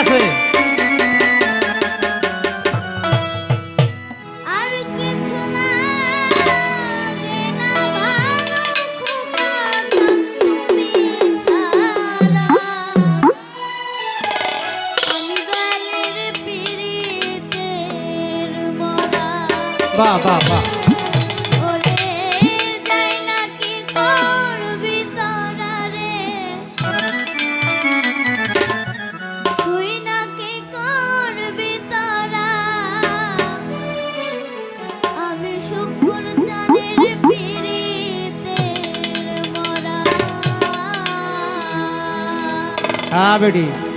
মরা বাহ বাহ বাহ। हाँ बेटी।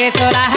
Que toda...